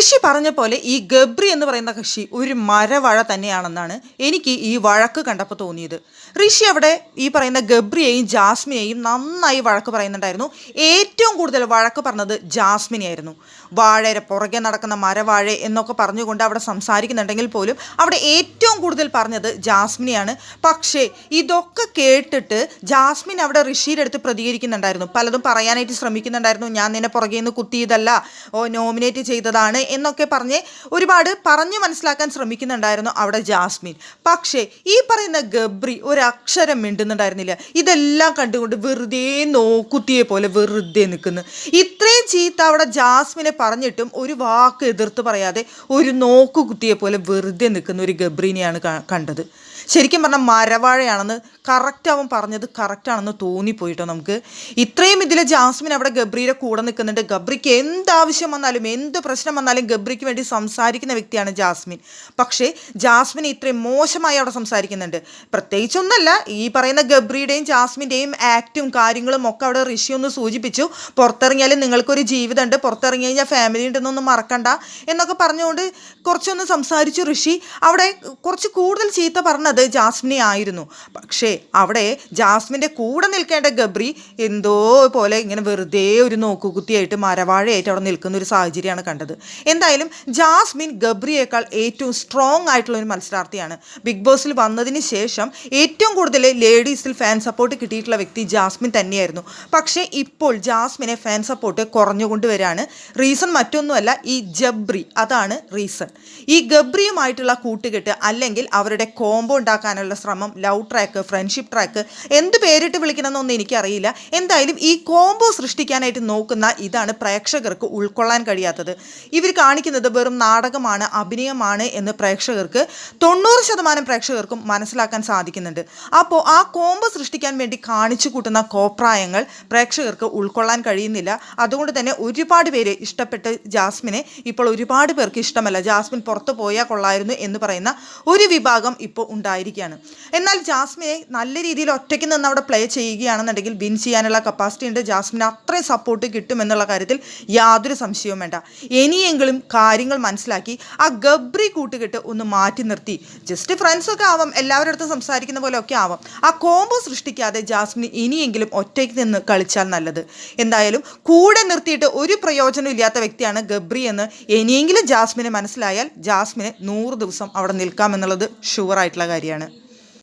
ഋഷി പറഞ്ഞ പോലെ ഈ ഗബ്രി എന്ന് പറയുന്ന കക്ഷി ഒരു മരവഴ തന്നെയാണെന്നാണ് എനിക്ക് ഈ വഴക്ക് കണ്ടപ്പോൾ തോന്നിയത്. ഋഷി അവിടെ ഈ പറയുന്ന ഗബ്രിയെയും ജാസ്മിനെയും നന്നായി വഴക്ക് പറയുന്നുണ്ടായിരുന്നു. ഏറ്റവും കൂടുതൽ വഴക്ക് പറഞ്ഞത് ജാസ്മിനെയായിരുന്നു. വാഴയുടെ പുറകെ നടക്കുന്ന മരവാഴ എന്നൊക്കെ പറഞ്ഞുകൊണ്ട് അവിടെ സംസാരിക്കുന്നുണ്ടെങ്കിൽ പോലും അവിടെ ഏറ്റവും കൂടുതൽ പറഞ്ഞത് ജാസ്മിനെയാണ്. പക്ഷേ ഇതൊക്കെ കേട്ടിട്ട് ജാസ്മിൻ അവിടെ ഋഷിയുടെ അടുത്ത് പ്രതികരിക്കുന്നുണ്ടായിരുന്നു. പലതും പറയാനായിട്ട് ശ്രമിക്കുന്നുണ്ടായിരുന്നു. ഞാൻ നിന്നെ പുറകെ നിന്ന് കുത്തിയതല്ല. ഓ നോമിനേറ്റ് ചെയ്തതാണ് എന്നൊക്കെ പറഞ്ഞ് ഒരുപാട് പറഞ്ഞു മനസ്സിലാക്കാൻ ശ്രമിക്കുന്നുണ്ടായിരുന്നു അവിടെ ജാസ്മിൻ. പക്ഷേ ഈ പറയുന്ന ഗബ്രി ഒരക്ഷരം മിണ്ടുന്നുണ്ടായിരുന്നില്ല. ഇതെല്ലാം കണ്ടുകൊണ്ട് വെറുതെ നോക്കുത്തിയെ പോലെ വെറുതെ നിൽക്കുന്നു. ഇത്രയും ചീത്ത അവിടെ ജാസ്മിനെ പറഞ്ഞിട്ടും ഒരു വാക്ക് എതിർത്ത് പറയാതെ ഒരു നോക്കുകുത്തിയെ പോലെ വെറുതെ നിൽക്കുന്ന ഒരു ഗബ്രീനെയാണ് കണ്ടത്. ശരിക്കും പറഞ്ഞാൽ മരവാഴയാണെന്ന് കറക്റ്റ് അവൻ പറഞ്ഞത് കറക്റ്റാണെന്ന് തോന്നിപ്പോയിട്ടോ നമുക്ക്. ഇത്രയും ഇതിൽ ജാസ്മിൻ അവിടെ ഗബ്രിയുടെ കൂടെ നിൽക്കുന്നുണ്ട്. ഗബ്രിക്ക് എന്ത് ആവശ്യം വന്നാലും എന്ത് പ്രശ്നം വന്നാലും ഗബ്രിക്ക് വേണ്ടി സംസാരിക്കുന്ന വ്യക്തിയാണ് ജാസ്മിൻ. പക്ഷേ ജാസ്മിൻ ഇത്രയും മോശമായി അവിടെ സംസാരിക്കുന്നുണ്ട്. പ്രത്യേകിച്ചൊന്നല്ല ഈ പറയുന്ന ഗബ്രിയുടെയും ജാസ്മിന്റെയും ആക്റ്റും കാര്യങ്ങളും ഒക്കെ അവിടെ ഋഷി ഒന്ന് സൂചിപ്പിച്ചു. പുറത്തിറങ്ങിയാലും നിങ്ങൾക്കൊരു ജീവിതമുണ്ട്. പുറത്തിറങ്ങി കഴിഞ്ഞാൽ ഫാമിലി ഉണ്ടെന്നൊന്നും മറക്കണ്ട എന്നൊക്കെ പറഞ്ഞുകൊണ്ട് കുറച്ചൊന്ന് സംസാരിച്ചു ഋഷി. അവിടെ കുറച്ച് കൂടുതൽ ചീത്ത പറഞ്ഞത് ജാസ്മിനെ ആയിരുന്നു. പക്ഷേ അവിടെ ജാസ്മിന്റെ കൂടെ നിൽക്കേണ്ട ഗബ്രി എന്തോ പോലെ ഇങ്ങനെ വെറുതെ ഒരു നോക്കുകുത്തിയായിട്ട് മരവാഴയായിട്ട് അവിടെ നിൽക്കുന്ന ഒരു സാഹചര്യമാണ് കണ്ടത്. എന്തായാലും ജാസ്മിൻ ഗബ്രിയേക്കാൾ ഏറ്റവും സ്ട്രോങ് ആയിട്ടുള്ള ഒരു മത്സരാർത്ഥിയാണ്. ബിഗ് ബോസിൽ വന്നതിന് ശേഷം ഏറ്റവും കൂടുതൽ ലേഡീസിൽ ഫാൻ സപ്പോർട്ട് കിട്ടിയിട്ടുള്ള വ്യക്തി ജാസ്മിൻ തന്നെയായിരുന്നു. പക്ഷേ ഇപ്പോൾ ജാസ്മിനെ ഫാൻ സപ്പോർട്ട് കുറഞ്ഞുകൊണ്ട് വരികയാണ് റീസൺ മറ്റൊന്നുമല്ല ഈ ജബ്രി. അതാണ് റീസൺ ഈ ഗബ്രിയുമായിട്ടുള്ള കൂട്ടുകെട്ട് അല്ലെങ്കിൽ അവരുടെ കോംബോ ഉണ്ടാക്കാനുള്ള ശ്രമം ലൗ ട്രാക്ക് ഫ്രണ്ട്ഷിപ്പ് ട്രാക്ക് എന്ത് പേരിട്ട് വിളിക്കണമെന്നൊന്നും എനിക്കറിയില്ല. എന്തായാലും ഈ കോംബോ സൃഷ്ടിക്കാനായിട്ട് നോക്കുന്ന ഇതാണ് പ്രേക്ഷകർക്ക് ഉൾക്കൊള്ളാൻ കഴിയാത്തത്. ഇവർ കാണിക്കുന്നത് വെറും നാടകമാണ് അഭിനയമാണ് എന്ന് പ്രേക്ഷകർക്ക് തൊണ്ണൂറ് ശതമാനം പ്രേക്ഷകർക്കും മനസ്സിലാക്കാൻ സാധിക്കുന്നുണ്ട്. അപ്പോൾ ആ കോംബോ സൃഷ്ടിക്കാൻ വേണ്ടി കാണിച്ചു കൂട്ടുന്ന കോപ്രായങ്ങൾ പ്രേക്ഷകർക്ക് ഉൾക്കൊള്ളാൻ കഴിയുന്നില്ല. അതുകൊണ്ട് തന്നെ ഒരുപാട് പേര് ഇഷ്ടപ്പെട്ട് ജാസ്മിനെ ഇപ്പോൾ ഒരുപാട് പേർക്ക് ഇഷ്ടമല്ല. ജാസ്മിൻ പുറത്തു പോയാൽ കൊള്ളായിരുന്നു എന്ന് പറയുന്ന ഒരു വിഭാഗം ഇപ്പോൾ ഉണ്ടായിരിക്കുകയാണ്. എന്നാൽ ജാസ്മിനെ നല്ല രീതിയിൽ ഒറ്റയ്ക്ക് നിന്ന് അവിടെ പ്ലേ ചെയ്യുകയാണെന്നുണ്ടെങ്കിൽ വിൻ ചെയ്യാനുള്ള കപ്പാസിറ്റി ഉണ്ട്. ജാസ്മിന് അത്രയും സപ്പോർട്ട് കിട്ടുമെന്നുള്ള കാര്യത്തിൽ യാതൊരു സംശയവും വേണ്ട. ഇനിയെങ്കിലും കാര്യങ്ങൾ മനസ്സിലാക്കി ആ ഗബ്രി കൂട്ടുകെട്ട് ഒന്ന് മാറ്റി നിർത്തി. ജസ്റ്റ് ഫ്രണ്ട്സൊക്കെ ആവാം എല്ലാവരുടെ അടുത്തും സംസാരിക്കുന്ന പോലെ ഒക്കെ ആവാം. ആ കോംബോ സൃഷ്ടിക്കാതെ ജാസ്മിന് ഇനിയെങ്കിലും ഒറ്റയ്ക്ക് നിന്ന് കളിച്ചാൽ നല്ലത്. എന്തായാലും കൂടെ നിർത്തിയിട്ട് ഒരു പ്രയോജനം ഇല്ലാത്ത വ്യക്തിയാണ് ഗബ്രി എന്ന് ഇനിയെങ്കിലും ജാസ്മിനെ മനസ്സിലായാൽ ജാസ്മിന് നൂറ് ദിവസം അവിടെ നിൽക്കാമെന്നുള്ളത് ഷുവറായിട്ടുള്ള കാര്യമാണ്.